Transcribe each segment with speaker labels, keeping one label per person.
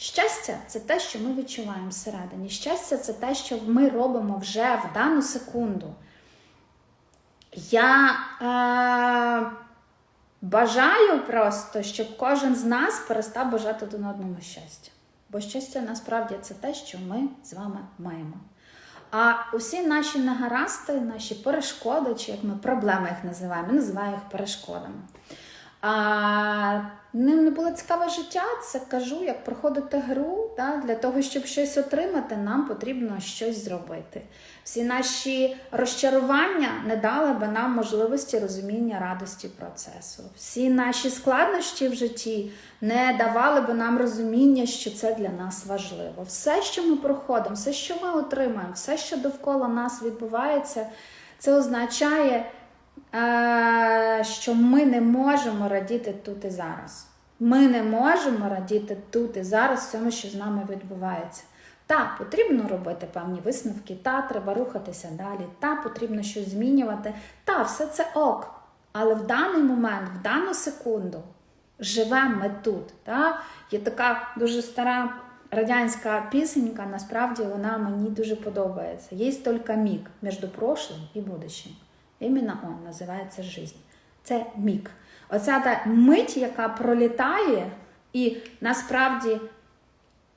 Speaker 1: Щастя це те, що ми відчуваємо всередині. Щастя це те, що ми робимо вже в дану секунду. Я е, бажаю просто, щоб кожен з нас перестав бажати один одному щастя. Бо щастя насправді це те, що ми з вами маємо. А усі наші негаразди, наші перешкоди, чи як ми проблеми їх називаємо, я називаю їх перешкодами. А, ним не було цікаве життя, це кажу, як проходити гру. Да? Для того, щоб щось отримати, нам потрібно щось зробити. Всі наші розчарування не дали би нам можливості розуміння радості процесу. Всі наші складнощі в житті не давали би нам розуміння, що це для нас важливо. Все, що ми проходимо, все, що ми отримаємо, все, що довкола нас відбувається, це означає. Е, що ми не можемо радіти тут і зараз. Ми не можемо радіти тут і зараз всьому, що з нами відбувається. Та, потрібно робити певні висновки, та, треба рухатися далі, та потрібно щось змінювати. Та, все це ок. Але в даний момент, в дану секунду, живемо ми тут. Та? Є така дуже стара радянська пісенька, насправді вона мені дуже подобається. Є тільки міг між прошлым і будущим. Іменно он називається жизнь. Це мік. Оця та мить, яка пролітає, і насправді,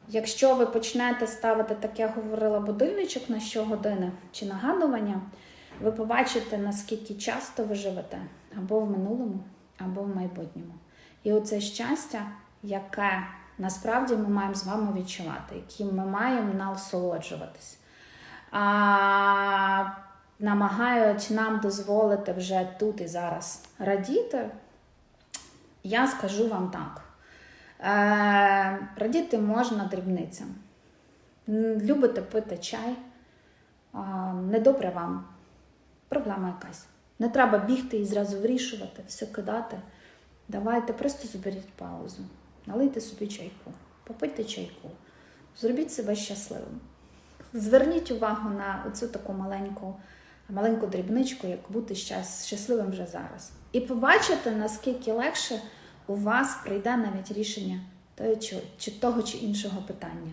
Speaker 1: якщо ви почнете ставити, так я говорила, будильничок на щогодини чи нагадування, ви побачите, наскільки часто ви живете або в минулому, або в майбутньому. І оце щастя, яке насправді ми маємо з вами відчувати, яким ми маємо насолоджуватись. А намагають нам дозволити вже тут і зараз радіти, я скажу вам так. Е, радіти можна дрібницям. Любите пити чай, е, недобре вам. Проблема якась. Не треба бігти і зразу вирішувати, все кидати. Давайте просто заберіть паузу, налийте собі чайку, попийте чайку, зробіть себе щасливим. Зверніть увагу на оцю таку маленьку маленьку дрібничку, як бути щас, щасливим вже зараз. І побачите, наскільки легше у вас прийде навіть рішення того чи, чи того чи іншого питання,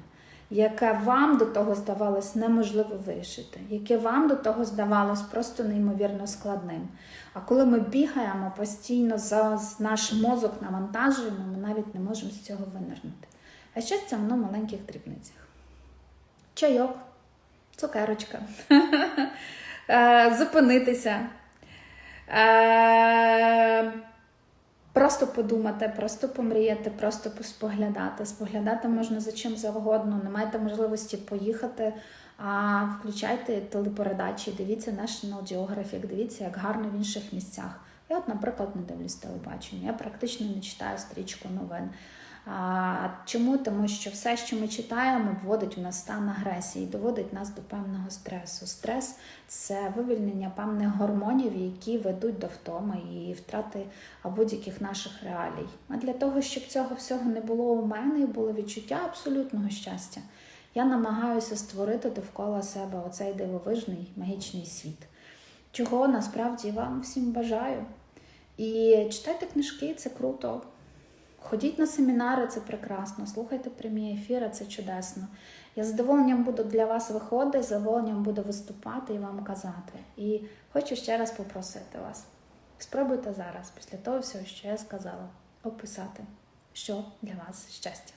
Speaker 1: яке вам до того здавалось неможливо вирішити, яке вам до того здавалось просто неймовірно складним. А коли ми бігаємо постійно за наш мозок навантажуємо, ми навіть не можемо з цього винирнути. А щастя, воно в маленьких дрібницях. Чайок, цукерочка. Е, зупинитися, е, просто подумати, просто помріяти, просто споглядати. Споглядати можна за чим завгодно. Не маєте можливості поїхати, а включайте телепередачі, дивіться National Geographic, дивіться, як гарно в інших місцях. Я, от, наприклад, не дивлюсь телебачення, я практично не читаю стрічку новин. Чому? Тому що все, що ми читаємо, вводить в нас стан агресії, доводить нас до певного стресу. Стрес це вивільнення певних гормонів, які ведуть до втоми і втрати будь-яких наших реалій. А для того, щоб цього всього не було у мене і було відчуття абсолютного щастя, я намагаюся створити довкола себе оцей дивовижний магічний світ. Чого насправді вам всім бажаю. І читайте книжки, це круто. Ходіть на семінари, це прекрасно. Слухайте прямі ефіри, це чудесно. Я з задоволенням буду для вас виходити, з задоволенням буду виступати і вам казати. І хочу ще раз попросити вас. Спробуйте зараз, після того всього, що я сказала, описати, що для вас щастя.